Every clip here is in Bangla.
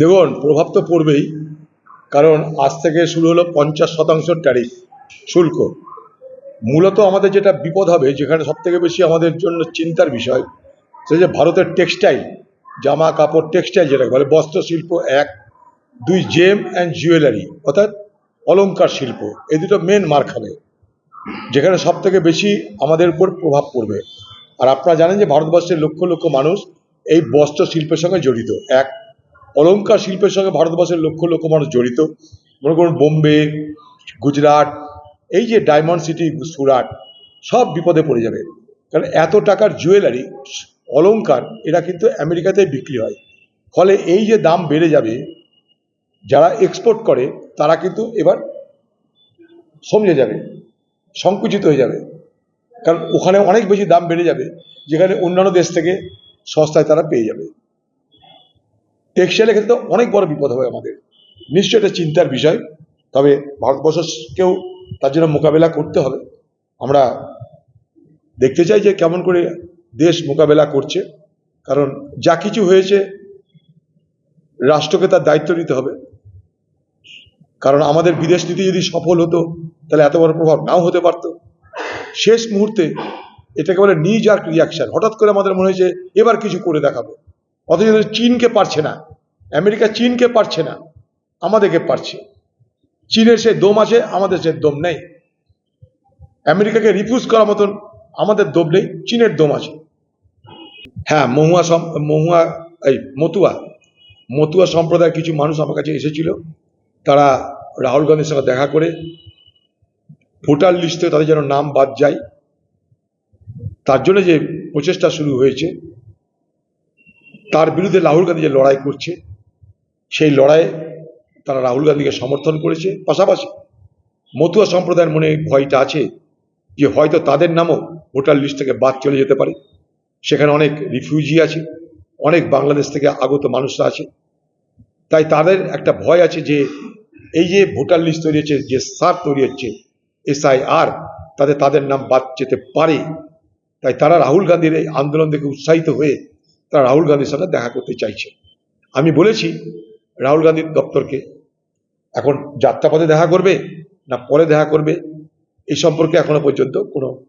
দেখুন, প্রভাব তো পড়বেই, কারণ আজ থেকে শুরু হলো পঞ্চাশ শতাংশ ট্যারিফ শুল্ক। মূলত আমাদের যেটা বিপদ হবে, যেখানে সব থেকে বেশি আমাদের জন্য চিন্তার বিষয় সেটা যে ভারতের টেক্সটাইল জামা কাপড় টেক্সটাইল যেটাকে বলে বস্ত্র শিল্প এক, দুই জেম অ্যান্ড জুয়েলারি অর্থাৎ অলঙ্কার শিল্প এই দুটো মেন মার খাবে যেখানে সব থেকে বেশি আমাদের উপর প্রভাব পড়বে। আর আপনারা জানেন যে ভারতবর্ষের লক্ষ লক্ষ মানুষ এই বস্ত্র শিল্পের সঙ্গে জড়িত, এক অলংকার শিল্পের সঙ্গে ভারতবর্ষের লক্ষ লক্ষ মানুষ জড়িত। মনে করুন বোম্বে, গুজরাট, এই যে ডায়মন্ড সিটি, সুরাট, সব বিপদে পড়ে যাবে। কারণ এত টাকার জুয়েলারি অলঙ্কার এরা কিন্তু আমেরিকাতে বিক্রি হয়। ফলে এই যে দাম বেড়ে যাবে, যারা এক্সপোর্ট করে, তারা কিন্তু এবার সমঝে যাবে, সংকুচিত হয়ে যাবে। কারণ ওখানে অনেক বেশি দাম বেড়ে যাবে, যেখানে অন্যান্য দেশ থেকে সস্তায় তারা পেয়ে যাবে। টেক্সটাইলের ক্ষেত্রে অনেক বড় বিপদ হবে আমাদের। নিশ্চয়ই এটা চিন্তার বিষয়, তবে ভারতবর্ষকেও তার জন্য মোকাবেলা করতে হবে। আমরা দেখতে চাই যে কেমন করে দেশ মোকাবেলা করছে, কারণ যা কিছু হয়েছে রাষ্ট্রকে তার দায়িত্ব নিতে হবে। কারণ আমাদের বিদেশ নীতি যদি সফল হতো, তাহলে এত বড় প্রভাব নাও হতে পারত। শেষ মুহূর্তে এটাকে বলে নিজ আর রিয়াকশন হঠাৎ করে আমাদের মনে হয়েছে এবার কিছু করে দেখাবো। অথচ চীনকে পারছে না। আমেরিকা চীনকে পারছে না। আমাদেরকে পারছে। চীনের সে দম আছে, আমাদের সে দম নেই। আমেরিকাকে রিফিউজ করার মতন আমাদের দম নেই, চীনের দম আছে। হ্যাঁ মহুয়া মহুয়া, এই মতুয়া। মতুয়া সম্প্রদায়ের কিছু মানুষ আমার কাছে এসেছিল। তারা রাহুল গান্ধীর সঙ্গে দেখা করে ভোটার লিস্টে তাদের যেন নাম বাদ যায়। তার জন্য যে প্রচেষ্টা শুরু হয়েছে তার বিরুদ্ধে রাহুল গান্ধী যে লড়াই করছে, সেই লড়াইয়ে তারা রাহুল গান্ধীকে সমর্থন করেছে। পাশাপাশি মতুয়া সম্প্রদায়ের মনে ভয়টা আছে যে হয়তো তাদের নামও ভোটার লিস্ট থেকে বাদ চলে যেতে পারে। সেখানে অনেক রিফিউজি আছে, অনেক বাংলাদেশ থেকে আগত মানুষরা আছে। তাই তাদের একটা ভয় আছে যে এই যে ভোটার লিস্ট তৈরি হচ্ছে, যে সার তৈরি হচ্ছে, এসআইআর, তাতে তাদের নাম বাদ যেতে পারে। তাই তারা রাহুল গান্ধীর এই আন্দোলন থেকে উৎসাহিত হয়ে তারা রাহুল গান্ধীর সঙ্গে দেখা করতে চাইছে। আমি বলেছি, রাহুল গান্ধীর দপ্তরকে এখন যাত্রাপথে দেখা করবে না পরে দেখা করবে এই সম্পর্কে এখনও পর্যন্ত কোনো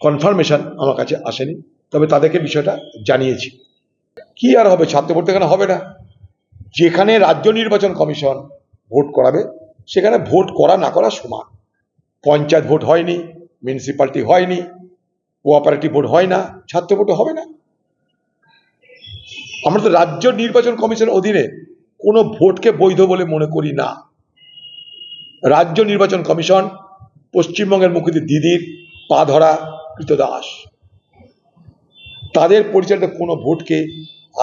কনফার্মেশন আমার কাছে আসেনি। তবে তাদেরকে বিষয়টা জানিয়েছি। কি আর হবে? ছাত্র ভোট এখানে হবে না। যেখানে রাজ্য নির্বাচন কমিশন ভোট করাবে, সেখানে ভোট করা না করা সমান। পঞ্চায়েত ভোট হয়নি মিউনিসিপ্যালিটি হয়নি কোঅপারেটিভ ভোট হয় না, ছাত্র ভোট হবে না। আমরা তো রাজ্য নির্বাচন কমিশনের অধীনে কোনো ভোটকে বৈধ বলে মনে করি না। রাজ্য নির্বাচন কমিশন পশ্চিমবঙ্গের মুখ্যমন্ত্রী দিদির পা ধরা কৃতদাস। তাদের পরিচালিত কোনো ভোটকে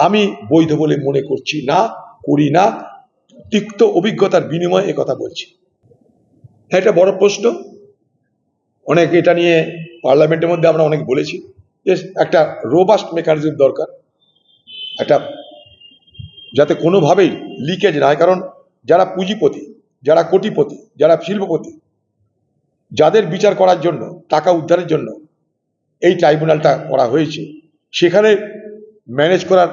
আমি বৈধ বলে মনে করছি না, করি না। তিক্ত অভিজ্ঞতার বিনিময়ে কথা বলছি। হ্যাঁ এটা বড় প্রশ্ন। অনেক এটা নিয়ে পার্লামেন্টের মধ্যে আমরা অনেক বলেছি। যে একটা রোবাস্ট মেকানিজম দরকার। একটা, যাতে কোনোভাবেই লিকেজ না হয় কারণ যারা পুঁজিপতি, যারা কোটিপতি, যারা শিল্পপতি, যাদের বিচার করার জন্য, টাকা উদ্ধারের জন্য এই ট্রাইব্যুনালটা করা হয়েছে, সেখানে ম্যানেজ করার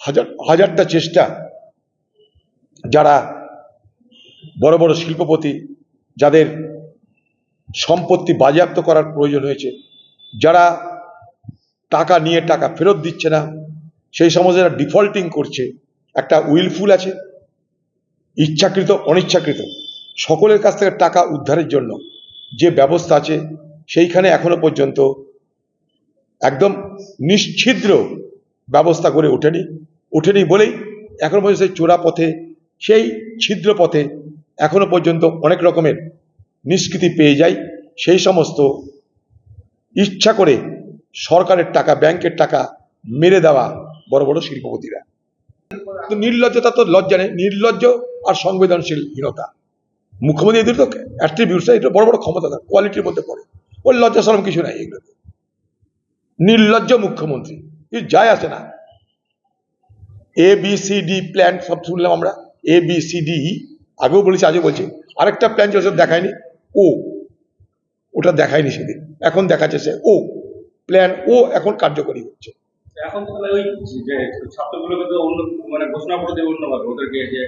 হাজার, হাজারটা চেষ্টা যারা বড় বড় শিল্পপতি, যাদের সম্পত্তি বাজেয়াপ্ত করার প্রয়োজন হয়েছে, যারা টাকা নিয়ে টাকা ফেরত দিচ্ছে না সেই সমস্ত যারা ডিফল্টিং করছে, একটা উইলফুল আছে, ইচ্ছাকৃত, অনিচ্ছাকৃত, সকলের কাছ থেকে টাকা উদ্ধারের জন্য যে ব্যবস্থা আছে, সেইখানে এখনও পর্যন্ত একদম নিশ্ছিদ্র ব্যবস্থা করে ওঠেনি। ওঠেনি বলেই এখনও পর্যন্ত সেই চোরা পথে, সেই ছিদ্র পথে এখনও পর্যন্ত অনেক রকমের নিষ্কৃতি পেয়ে যায়। সেই সমস্ত ইচ্ছা করে সরকারের টাকা, ব্যাংকের টাকা মেরে দেওয়া বড় বড় শিল্পপতিরা। নির্লজ্জতা তো লজ্জা নেই, নির্লজ্জ আর সংবেদনশীলহীনতা মুখ্যমন্ত্রী এদের তো অ্যাট্রিবিউটস এটা বড় বড় ক্ষমতা থাকে কোয়ালিটির মধ্যে পড়ে। ওর লজ্জা সরম কিছু নাই এগুলোতে। নির্লজ্জ মুখ্যমন্ত্রী কিছু যায় আসে না। A B C D plan সব শুনলাম আমরা। এ বি সি ডি আগেও বলেছি, আজও বলছি। আরেকটা প্ল্যান যেসব দেখায়নি। ও ওটা দেখায়নি সেদিন। এখন দেখাচ্ছে সে ও প্ল্যান ও এখন কার্যকরী হচ্ছে। এখন তো ওই যে ছাত্রগুলোকে তো অন্য মানে ঘোষণা করে দেবে অন্যভাবে ওদেরকে যে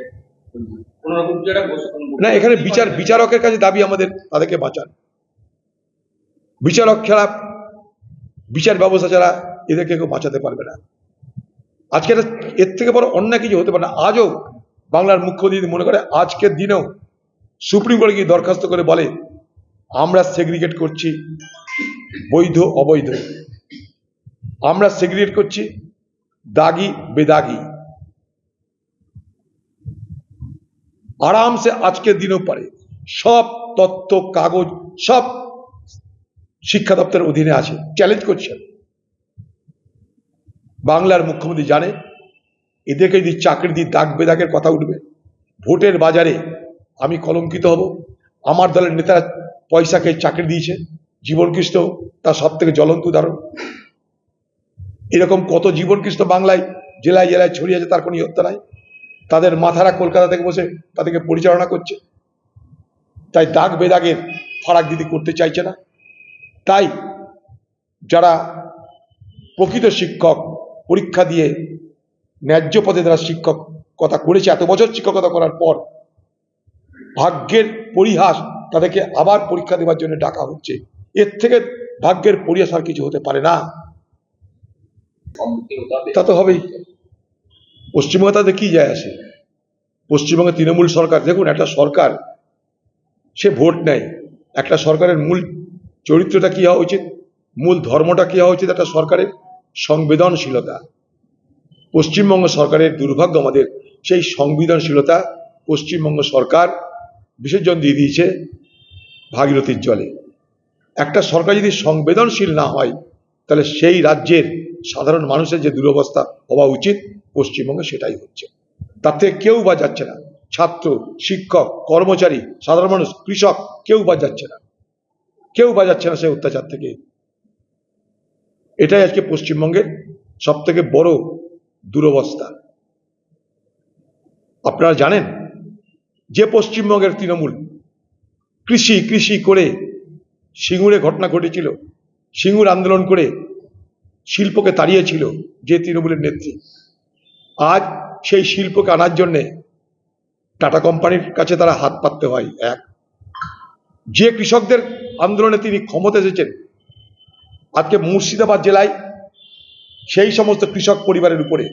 না, এখানে বিচার বিচারকের কাছে দাবি আমাদের, তাদেরকে বাঁচান। বিচারক ছাড়া, বিচার ব্যবস্থা ছাড়া এদেরকে কেউ বাঁচাতে পারবে না। আজকে এর থেকে বড় অন্যায় কিছু হতে পারে না। আজও বাংলার মুখ্য যদি মনে করে, আজকের দিনেও সুপ্রিম কোর্টে গিয়ে দরখাস্ত করে বলে, আমরা সেগ্রিগেট করছি বৈধ, অবৈধ। আমরা সেগ্রিগেট করছি, দাগি, বেদাগি। আরামসে আজকের দিনেও পারে। সব তথ্য কাগজ, সব শিক্ষা দপ্তরের অধীনে আছে। চ্যালেঞ্জ করছেন। বাংলার মুখ্যমন্ত্রী জানে, এদেরকে যদি চাকরি দিয়ে দাগ, বেদাগের কথা উঠবে, ভোটের বাজারে আমি কলঙ্কিত হব। আমার দলের নেতারা পয়সাকে চাকরি দিয়েছে জীবন জীবনকৃষ্ণ, তার সব থেকে জ্বলন্ত উদাহরণ। এরকম কত জীবনকৃষ্ণ বাংলায় জেলায় জেলায় ছড়িয়ে আছে, তার কোনো ইয়ত্তা নাই। তাদের মাথারা কলকাতা থেকে বসে তাদেরকে পরিচালনা করছে। তাই দাগ বেদাগের ফারাক দিদি করতে চাইছে না। তাই যারা প্রকৃত শিক্ষক, পরীক্ষা দিয়ে ন্যায্য পদে যারা শিক্ষকতা করেছে, এত বছর শিক্ষকতা করার পর ভাগ্যের পরিহাস তাদেরকে আবার পরীক্ষা দেওয়ার জন্য ডাকা হচ্ছে। এর থেকে ভাগ্যের পরিহাস আর কিছু হতে পারে না। তা তো হবেই। পশ্চিমবঙ্গে তাদের কি যায় আসে? পশ্চিমবঙ্গে তৃণমূল সরকার, দেখুন একটা সরকার, সে ভোট নেয়। একটা সরকারের মূল চরিত্রটা কি হওয়া উচিত? মূল ধর্মটা কি হওয়া উচিত একটা সরকারের? সংবেদনশীলতা। পশ্চিমবঙ্গ সরকারের দুর্ভাগ্য আমাদের, সেই সংবেদনশীলতা পশ্চিমবঙ্গ সরকার বিসর্জন দিয়ে দিয়েছে ভাগীরথীর জলে। একটা সরকার যদি সংবেদনশীল না হয়, তাহলে সেই রাজ্যের সাধারণ মানুষের যে দুরবস্থা হওয়া উচিত, পশ্চিমবঙ্গে সেটাই হচ্ছে। তার থেকে কেউ বা যাচ্ছে না। ছাত্র, শিক্ষক, কর্মচারী, সাধারণ মানুষ, কৃষক, কেউ বা যাচ্ছে না। কেউ বা যাচ্ছে না সেই অত্যাচার থেকে। এটাই আজকে পশ্চিমবঙ্গের সব থেকে বড় দুরবস্থা। আপনারা জানেন, যে পশ্চিমবঙ্গের তৃণমূল, কৃষি কৃষি করে সিঙ্গুরে ঘটনা ঘটেছিল, সিঙ্গুর আন্দোলন করে শিল্পকে তাড়িয়েছিল যে তৃণমূলের নেত্রী। আজ সেই শিল্পকে আনার জন্যে টাটা কোম্পানির কাছে তারা হাত পাততে হয়, এক। যে কৃষকদের আন্দোলনে তিনি ক্ষমতা এসেছেন, আজকে মুর্শিদাবাদ জেলায় সেই সমস্ত কৃষক পরিবারের উপরে।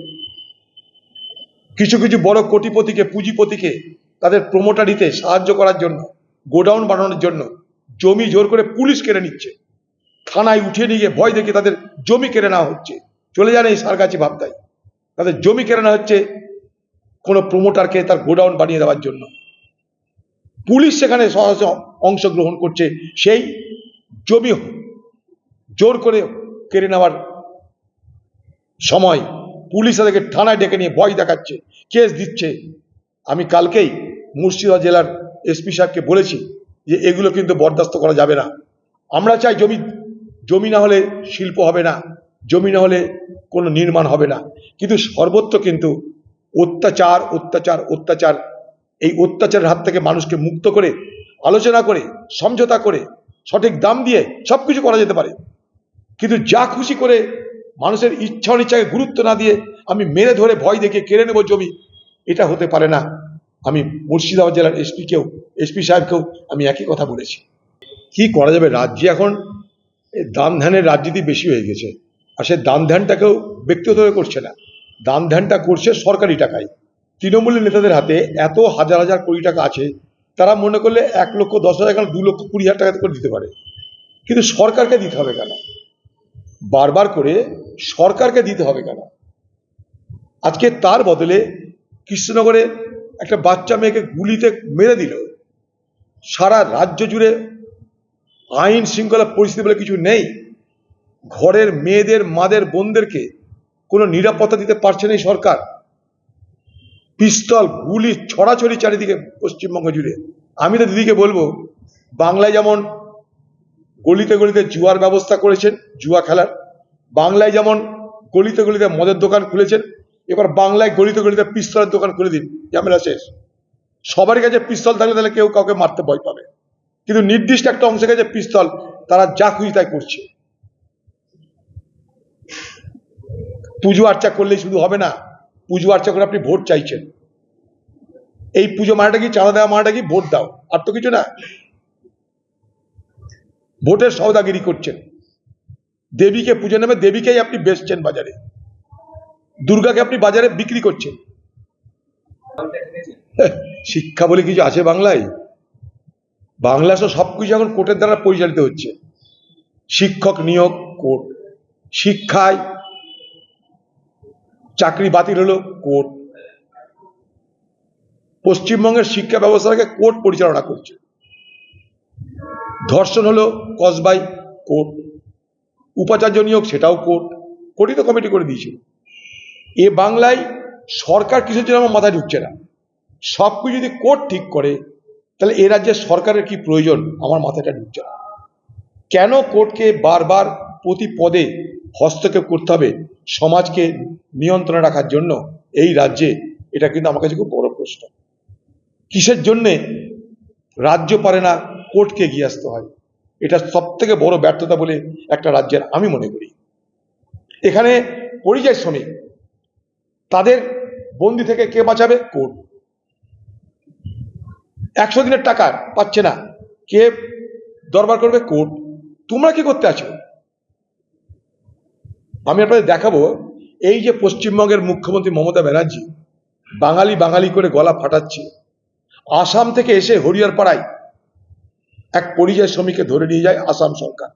কিছু কিছু বড় কোটিপতিকে, পুঁজিপতিকে তাদের প্রমোটারিতে সাহায্য করার জন্য, গোডাউন বানানোর জন্য জমি জোর করে পুলিশ কেড়ে নিচ্ছে। থানায় উঠিয়ে নিয়ে ভয় দেখে তাদের জমি কেড়ে নেওয়া হচ্ছে। চলে যান এই সারগাছি ভাবতাই তাদের জমি কেড়ে নেওয়া হচ্ছে কোনো প্রমোটারকে তার গোডাউন বানিয়ে দেওয়ার জন্য। পুলিশ সেখানে অংশগ্রহণ করছে। সেই জমি জোর করে কেড়ে নেওয়ার সময় পুলিশ তাদেরকে থানায় ডেকে নিয়ে ভয় দেখাচ্ছে, কেস দিচ্ছে। আমি কালকেই মুর্শিদাবাদ জেলার এসপি সাহেবকে বলেছি যে এগুলো কিন্তু বরদাস্ত করা যাবে না। আমরা চাই জমি জমি না হলে শিল্প হবে না, জমি না হলে কোনো নির্মাণ হবে না। কিন্তু সর্বত্র কিন্তু অত্যাচার অত্যাচার অত্যাচার, এই অত্যাচারের হাত থেকে মানুষকে মুক্ত করে, আলোচনা করে, সমঝোতা করে, সঠিক দাম দিয়ে সব কিছু করা যেতে পারে। কিন্তু যা খুশি করে মানুষের ইচ্ছা অনিচ্ছাকে গুরুত্ব না দিয়ে আমি মেরে ধরে ভয় দেখে কেড়ে নেব জমি, এটা হতে পারে না। আমি মুর্শিদাবাদ জেলার এসপিকেও, এসপি সাহেবকেও আমি একই কথা বলেছি। কি করা যাবে রাজ্যে এখন? দান ধ্যানের রাজনীতি বেশি হয়ে গেছে। আর সে দান ধ্যানটাকেও ব্যক্তিগতভাবে করছে না। দান ধ্যানটা করছে সরকারি টাকায়। তৃণমূলের নেতাদের হাতে এত হাজার হাজার কোটি টাকা আছে, তারা মনে করলে এক লক্ষ, দশ হাজার কেন দু লক্ষ, কুড়ি হাজার টাকা করে দিতে পারে। কিন্তু সরকারকে দিতে হবে কেন? বারবার করে সরকারকে দিতে হবে কেন? আজকে তার বদলে কৃষ্ণনগরে একটা বাচ্চা মেয়েকে গুলিতে মেরে দিল। সারা রাজ্য জুড়ে আইন শৃঙ্খলা পরিস্থিতি বলে কিছু নেই। ঘরের মেয়েদের, মাদের, বোনদেরকে কোনো নিরাপত্তা দিতে পারছে না সরকার। পিস্তল, গুলি, ছড়াছড়ি চারিদিকে পশ্চিমবঙ্গ জুড়ে। আমি তো দিদিকে বলব, বাংলায় যেমন গলিতে গলিতে জুয়ার ব্যবস্থা করেছেন, জুয়া খেলার, বাংলায় যেমন গলিতে গলিতে মদের দোকান খুলেছেন, এবার বাংলায় গলিতে গলিতে পিস্তলের দোকান খুলে দিন, ঝামেলা শেষ। সবার কাছে পিস্তল থাকলে তাহলে কেউ কাউকে মারতে ভয় পাবে। কিন্তু নির্দিষ্ট একটা অংশে গেছে পিস্তল, তারা যা খুশি তাই করছে। পুজো আর্চা করলেই শুধু হবে না, পুজো আর্চা করে আপনি ভোট চাইছেন। এই পুজো মানেটা কি, চাঁদা দেওয়া মানেটা কি, ভোট দাও, আর তো কিছু না। ভোটের সওদাগিরি করছেন। দেবীকে পুজো নেবে, দেবীকেই আপনি বেচছেন বাজারে। দুর্গাকে আপনি বাজারে বিক্রি করছেন। শিক্ষা বলে কিছু আছে বাংলায়? বাংলা তো সবকিছু এখন কোর্টের দ্বারা পরিচালিত হচ্ছে। শিক্ষক নিয়োগ কোর্ট। শিক্ষায় চাকরি বাতিল হলো কোর্ট। পশ্চিমবঙ্গের শিক্ষা ব্যবস্থাকে কোর্ট পরিচালনা করছে। ধর্ষণ হলো কসবাই কোর্ট। উপাচার্য নিয়োগ সেটাও কোর্ট। কোর্টই তো কমিটি করে দিয়েছিল এ বাংলায় সরকার কিসের জন্য আমার মাথায় ঢুকছে না। সব কিছু যদি কোর্ট ঠিক করে তাহলে এ রাজ্যের সরকারের কি প্রয়োজন? আমার মাথাটা ঢুকছে না। কেন কোর্টকে বারবার প্রতি পদে হস্তক্ষেপ করতে হবে সমাজকে নিয়ন্ত্রণে রাখার জন্য এই রাজ্যে? এটা কিন্তু আমার কাছে খুব বড় প্রশ্ন। কিসের জন্যে রাজ্য পারে না, কোর্টকে এগিয়ে আসতে হয়? এটা সব থেকে বড় ব্যর্থতা বলে একটা রাজ্যের আমি মনে করি। এখানে পরিযায়ী শ্রমিক, তাদের বন্দি থেকে কে বাঁচাবে? কোর্ট। একশো দিনের টাকা পাচ্ছে না। কে দরবার করবে? কোর্ট। তোমরা কি করতে আছো? আমি আপনাদের দেখাবো, এই যে পশ্চিমবঙ্গের মুখ্যমন্ত্রী মমতা ব্যানার্জি বাঙালি বাঙালি করে গলা ফাটাচ্ছে, আসাম থেকে এসে হরিয়ার পাড়ায় এক পরিযায়ী শ্রমিককে ধরে নিয়ে যায় আসাম সরকার।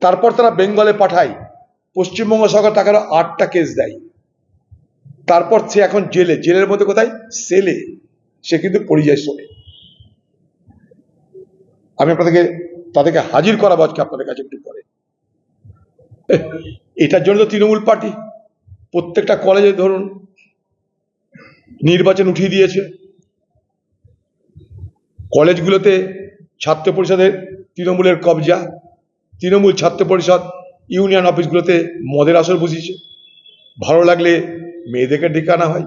তারপর তারা বেঙ্গলে পাঠায়, পশ্চিমবঙ্গ সরকার তাকে আটটা কেস দেয়। তারপর সে এখন জেলে। জেলের মধ্যে কোথায়? সেলে। সে কিন্তু পরিযায়ী শ্রমিক। আমি আপনাদেরকে, তাদেরকে হাজির করাবো আজকে আপনাদের কাছে একটু পরে। এটার জন্য তো তৃণমূল পার্টি, প্রত্যেকটা কলেজে ধরুন, নির্বাচন উঠিয়ে দিয়েছে। কলেজগুলোতে ছাত্র পরিষদের তৃণমূলের কবজা, তৃণমূল ছাত্র পরিষদ ইউনিয়ন অফিসগুলোতে মদের আসর বসিয়েছে। ভালো লাগলে মেয়েদেরকে ডেকে আনা হয়।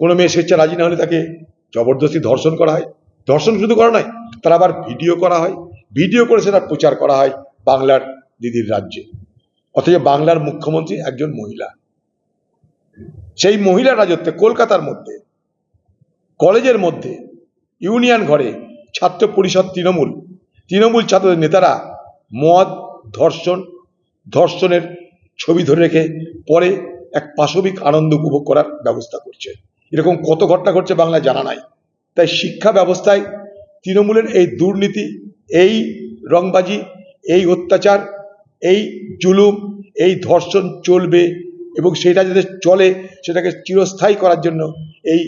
কোনো মেয়ে স্বেচ্ছা রাজি না হলে তাকে জবরদস্তি ধর্ষণ করা হয়। ধর্ষণ শুধু করা নয়, তার আবার ভিডিও করা হয়। ভিডিও করে সেটা প্রচার করা হয় বাংলার দিদির রাজ্যে। অথচ বাংলার মুখ্যমন্ত্রী একজন মহিলা। সেই মহিলা রাজত্বে, কলকাতার মধ্যে, কলেজের মধ্যে, ইউনিয়ন ঘরে ছাত্র পরিষদ তৃণমূল তৃণমূল ছাত্রদের নেতারা মদ, ধর্ষণ, ধর্ষণের ছবি ধরে রেখে পরে এক পাশবিক আনন্দ উপভোগ করার ব্যবস্থা করছে। এরকম কত ঘটনা ঘটছে বাংলায় জানা নাই। তাই শিক্ষা ব্যবস্থায় তৃণমূলের এই দুর্নীতি, এই রংবাজি, এই অত্যাচার, এই জুলুম, এই ধর্ষণ চলবে এবং সেটা যাতে চলে সেটাকে চিরস্থায়ী করার জন্য এই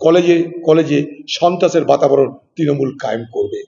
কলেজে কলেজে সন্ত্রাসের বাতাবরণ তৃণমূল কায়েম করবে।